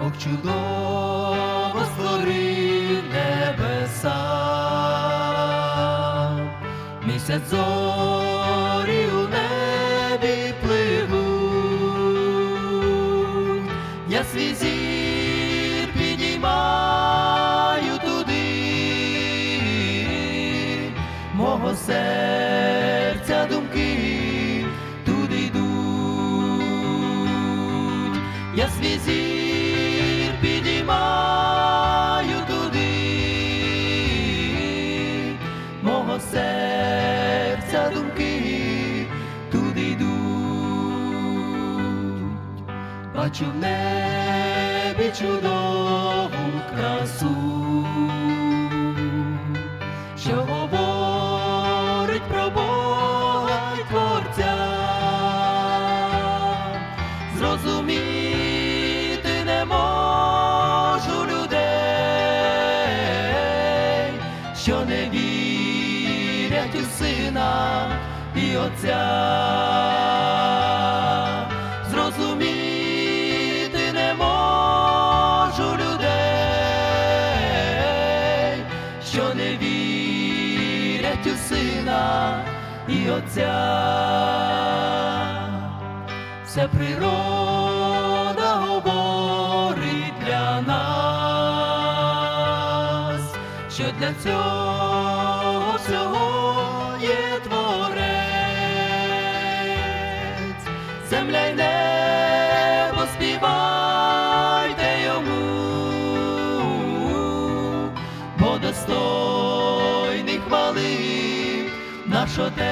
Бог чудово створив небеса, місяць зорі у небі пливуть, я свій зір підіймаю туди, мого серця бачу в небі чудову красу, що говорить про Бога Творця, зрозуміти не можу людей, що не вірять у сина і отця. Що не вірять у сина і отця. Вся природа говорить для нас, що для цього всього є творець, земля й небо наш Отець,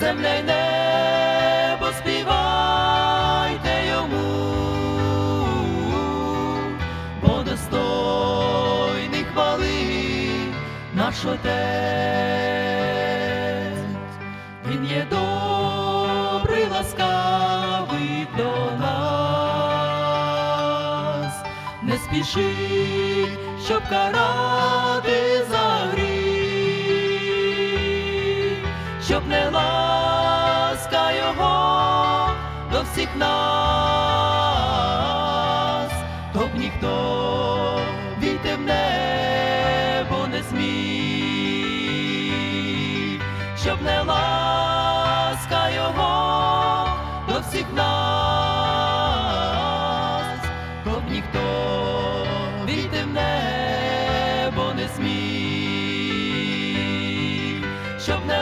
земля й небо співайте йому, бо достойний хвали наш Отець, Він є добрий, ласкавий до нас, не спішить, щоб карати за гріх, щоб не ласка його до всіх нас, то б ніхто війти в небо не смів, щоб не ласка його до всіх нас, то б ніхто війти в небо не смів, щоб не